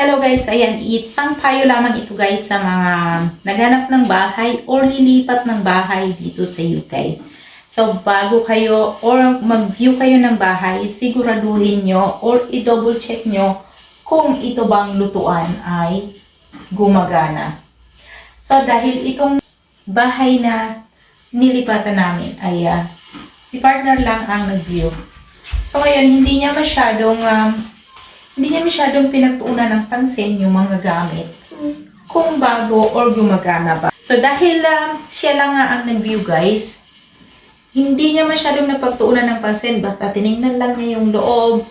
Hello guys, ayan, isang payo lamang ito guys sa mga naghanap ng bahay or lilipat ng bahay dito sa UK. So, bago kayo or mag-view kayo ng bahay, siguraduhin nyo or i-double check nyo kung ito bang lutuan ay gumagana. So, dahil itong bahay na nilipatan namin ay ah, si partner lang ang nag-view. So, ngayon, hindi niya masyadong um, hindi niya masyadong pinagtuunan ng pansin yung mga gamit kung bago or gumagana ba. So dahil um, siya lang nga ang nag-view guys, hindi niya masyadong napagtuunan ng pansin basta tiningnan lang niya yung loob.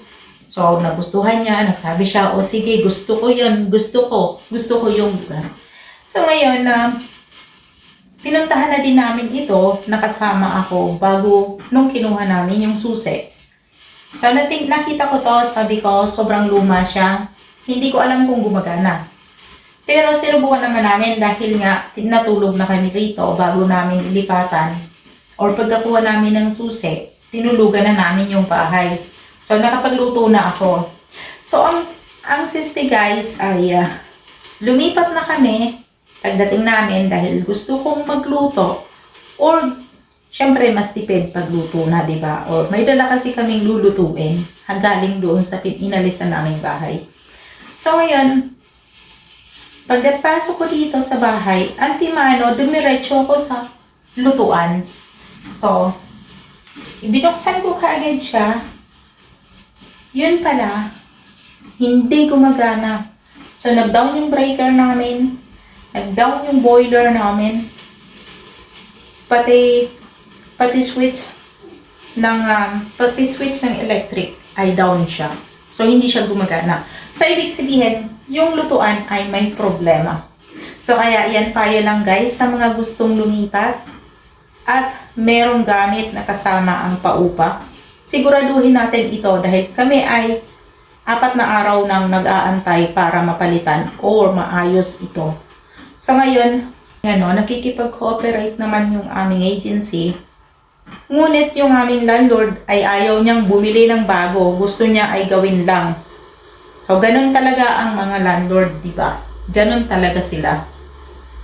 So nagustuhan niya, nagsabi siya, o sige, gusto ko yun, gusto ko, gusto ko yung lugar. So ngayon, um, pinuntahan na din namin ito, nakasama ako bago nung kinuha namin yung susi. So, nating, nakita ko to, sabi ko, sobrang luma siya. Hindi ko alam kung gumagana. Pero sinubukan naman namin dahil nga natulog na kami rito bago namin ilipatan. Or pagkakuha namin ng susi, tinulugan na namin yung bahay. So, nakapagluto na ako. So, ang, ang siste guys ay ah, lumipat na kami pagdating namin dahil gusto kong magluto or Siyempre, mas tipid pagluto na, di ba? Or may dala kasi kaming lulutuin galing doon sa pinalisan naming bahay. So, ngayon, pagdapasok ko dito sa bahay, antimano, dumiretso ako sa lutuan. So, binuksan ko kaagad siya. Yun pala, hindi gumagana. So, nag-down yung breaker namin. Nag-down yung boiler namin. Pati pati switch ng um, pati switch ng electric ay down siya. So hindi siya gumagana. So ibig sabihin, yung lutuan ay may problema. So kaya yan payo lang guys sa mga gustong lumipat at merong gamit na kasama ang paupa. Siguraduhin natin ito dahil kami ay apat na araw nang nag-aantay para mapalitan or maayos ito. So ngayon, ano, nakikipag-cooperate naman yung aming agency Ngunit yung aming landlord ay ayaw niyang bumili ng bago. Gusto niya ay gawin lang. So, ganun talaga ang mga landlord, di ba? Ganun talaga sila.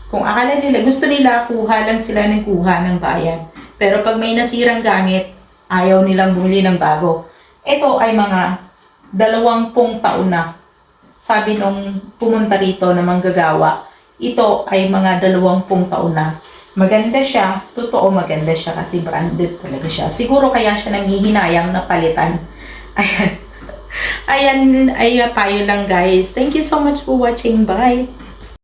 Kung akala nila, gusto nila, kuha lang sila ng kuha ng bayan. Pero pag may nasirang gamit, ayaw nilang bumili ng bago. Ito ay mga dalawampung taon na. Sabi nung pumunta rito na manggagawa, ito ay mga dalawampung taon na. Maganda siya, totoo maganda siya kasi branded talaga siya. Siguro kaya siya nangihinayang na palitan. Ayan. Ayan, ay payo lang guys. Thank you so much for watching. Bye!